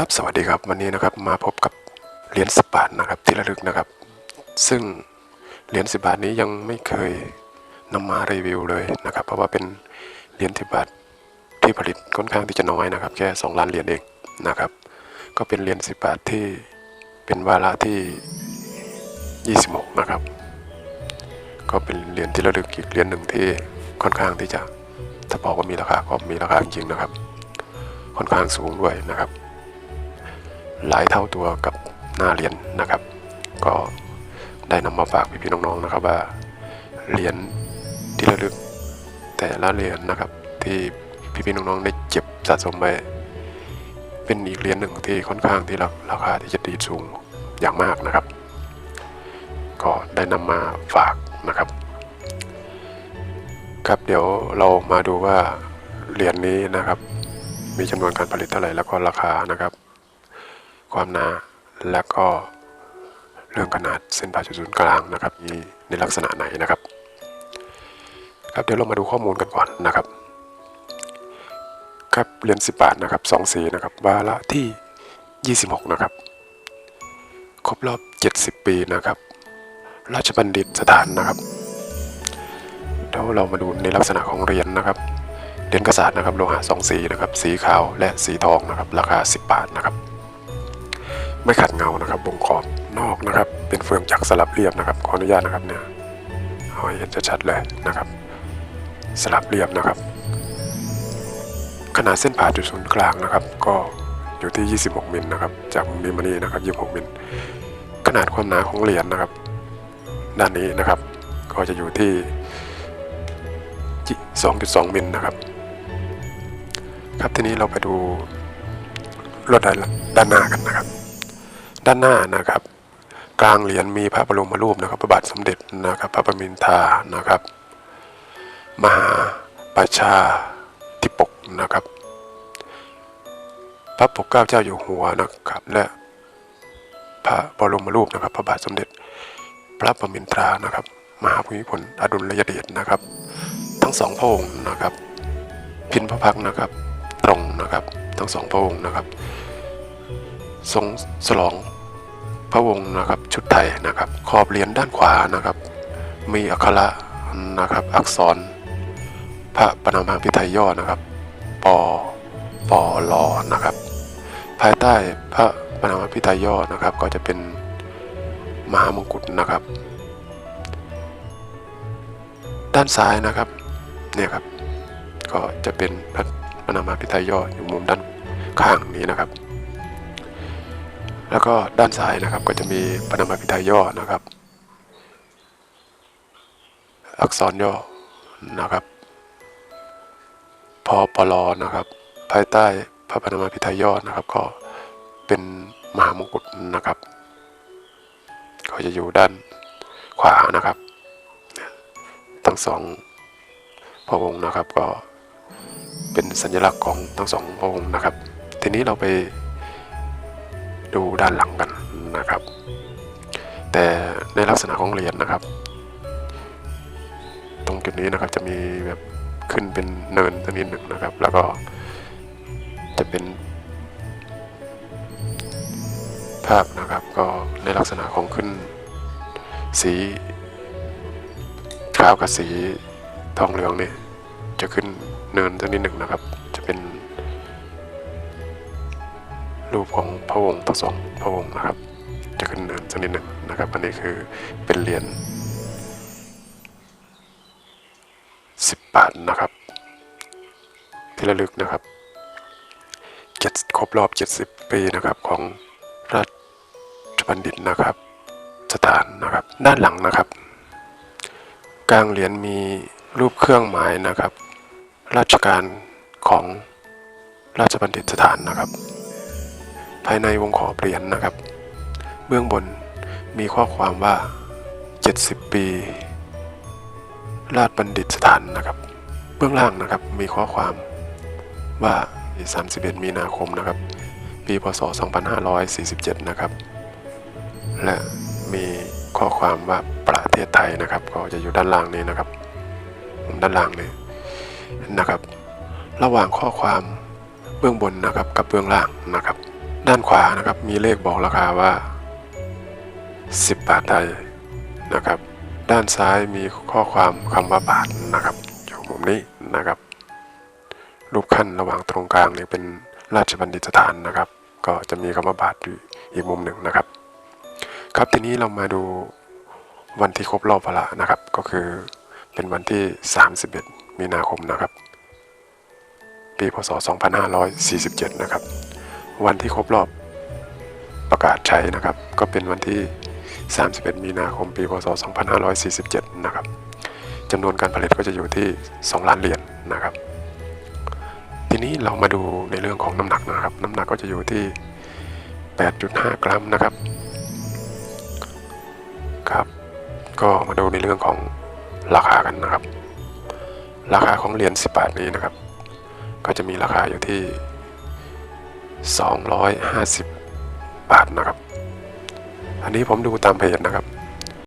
ครับ สวัสดีครับ วันนี้นะครับมาพบกับเหรียญสิบบาทนะครับที่ระลึกนะครับ ซึ่งเหรียญสิบบาทนี้ยังไม่เคยนำมารีวิวเลยนะครับ เพราะว่าเป็นเหรียญสิบบาทที่ผลิตค่อนข้างที่จะน้อยนะครับ แค่สองล้านเหรียญเองนะครับ ก็เป็นเหรียญสิบบาทที่เป็นวาระที่ยี่สิบหกนะครับ ก็เป็นเหรียญที่ระลึกอีกเหรียญหนึ่งที่ค่อนข้างที่จะถ้าบอกว่ามีราคาก็มีราคาจริงๆนะครับ ค่อนข้างสูงด้วยนะครับ หลายเท่าตัวกับหน้าเหรียญนะครับ ก็ได้นำมาฝากพี่ๆน้องๆนะครับว่าเหรียญที่ระลึกแต่ละเหรียญนะครับ ที่พี่ๆน้องๆได้เก็บสะสมไว้เป็นอีกเหรียญหนึ่งที่ค่อนข้างที่ราราคาที่จะดีสูงอย่างมากนะครับ ก็ได้นำมาฝากนะครับ ครับเดี๋ยวเรามาดูว่าเหรียญนี้นะครับ มีจำนวนการผลิตเท่าไหร่แล้วก็ราคานะครับ ความหนา และก็เรื่องขนาดเส้นผ่าศูนย์กลางนะครับมีในลักษณะไหนนะครับ ครับเดี๋ยวเรามาดูข้อมูลกันก่อนนะครับ ครับเหรียญสิบบาทนะครับสองสีนะครับวาระที่ 26 นะครับ ครบรอบ 70 ปีนะครับ ราชบัณฑิตสถานนะครับเดี๋ยวเรามาดูในลักษณะของเหรียญนะครับเหรียญกระสาดนะครับโลหะสองสีนะครับ สีขาวและสีทองนะครับ ราคา 10 บาทนะครับ ไม่ขัดเงานะครับวงขอบนอกนะครับ เป็นเฟืองจักรสลับเรียบนะครับ ขออนุญาตนะครับเนี่ยเอาให้เห็นชัดๆเลยนะครับ สลับเรียบนะครับ ขนาดเส้นผ่าจุดศูนย์กลางนะครับ ก็อยู่ที่ 26มิลนะครับ จากมุมนี้มานี่นะครับ26มิลขนาดความหนาของเหรียญนะครับ ด้านนี้นะครับ ก็จะอยู่ที่ 2.2มิลนะครับ ครับทีนี้เราไปดูรถดด้านหน้ากันนะครับ ด้านหน้านะครับ กลางเหรียญมีพระบรมรูปนะครับ พระบาทสมเด็จนะครับ พระประมินทรานะครับ มหาประชาธิปกนะครับ พระปกเกล้าเจ้าอยู่หัวนะครับ และพระบรมรูปนะครับ พระบาทสมเด็จ พระประมินทรานะครับ มหาภูมิพลอดุลยเดชนะครับ ทั้งสองพระองค์นะครับ พินพระพักนะครับ ตรงนะครับ ทั้งสองพระองค์นะครับ ทรงฉลอง พระวงศ์นะครับชุดไทยนะครับ ขอบเหรียญด้านขวานะครับ มีอักขระนะครับ อักษร พระปรมาภิไธยย่อนะครับปปลนะครับ ภายใต้พระปรมาภิไธยย่อนะครับ ก็จะเป็นมหามงกุฎนะครับ ด้านซ้ายนะครับเนี่ยครับ ก็จะเป็นพระปรมาภิไธยย่ออยู่มุมด้านข้างนี้นะครับ แล้วก็ด้านซ้ายนะครับก็จะมีปรมาภิไธยย่อนะครับ อักษรย่อนะครับพอปลอนะครับ ภายใต้พระปรมาภิไธยย่อนะครับ ก็เป็นมหามงกุฎนะครับ ก็จะอยู่ด้านขวานะครับ ทั้งสองพระองค์นะครับก็เป็นสัญลักษณ์ของทั้งสององค์นะครับ ทีนี้เราไป ดูด้านหลังกันนะครับ แต่ในลักษณะของเหรียญนะครับ ตรงจุดนี้นะครับจะมีแบบขึ้นเป็นเนินสักนิดหนึ่งนะครับ แล้วก็จะเป็น ภาพนะครับก็ในลักษณะของขึ้นสีขาวกับสีทองเหลืองเนี่ยจะขึ้นเนินสักนิดหนึ่งนะครับ จะเป็น รูปของพระวงศ์ทั้งสองพระวงศ์นะครับ จะขึ้นเนินสักนิดหนึ่งนะครับ อันนี้คือเป็นเหรียญสิบบาทนะครับ ที่ระลึกนะครับเจ็ดครบรอบ 70 ปีนะครับของราชบัณฑิตนะครับ สถานนะครับ ด้านหลังนะครับ กลางเหรียญมีรูปเครื่องหมายนะครับ ราชการของราชบัณฑิตสถานนะครับ ภายในวงขอบเหรียญนะครับ เบื้องบนมีข้อความว่า 70 ปี ราชบัณฑิตสถานนะครับ เบื้องล่างนะครับมีข้อความว่า 31 มีนาคมนะครับ ปีพศ 2547 นะครับ และมีข้อความว่าประเทศไทยนะครับ ก็จะอยู่ด้านล่างนี้นะครับ ด้านล่างนี้นะครับ ระหว่างข้อความเบื้องบนนะครับกับเบื้องล่างนะครับ ด้านขวานะครับมีเลขบอกราคาว่า 10 บาทไทยนะครับ ด้านซ้ายมีข้อความคำว่าบาทนะครับอยู่มุมนี้นะครับ รูปขั้นระหว่างตรงกลางเนี่ยเป็นราชบัณฑิตสถานนะครับ ก็จะมีคำว่าบาทอยู่อีกมุมหนึ่งนะครับ ครับทีนี้เรามาดูวันที่ครบรอบพระนะครับ ก็คือเป็นวันที่ 31 มีนาคมนะครับ ปีพศ 2547 นะครับ วันที่ครบรอบประกาศใช้นะครับ ก็เป็นวันที่ 31 มีนาคมปีพศ 2547 นะครับจำนวนการผลิตก็จะอยู่ที่ 2 ล้านเหรียญนะครับ ทีนี้เรามาดูในเรื่องของน้ำหนักนะครับ น้ำหนักก็จะอยู่ที่ 8.5 กรัมนะครับ ครับ ก็มาดูในเรื่องของราคากันนะครับ ราคาของเหรียญ10 บาทนี้นะครับ ก็จะมีราคาอยู่ที่ 250 บาทนะครับ อันนี้ผมดูตามเพจนะครับ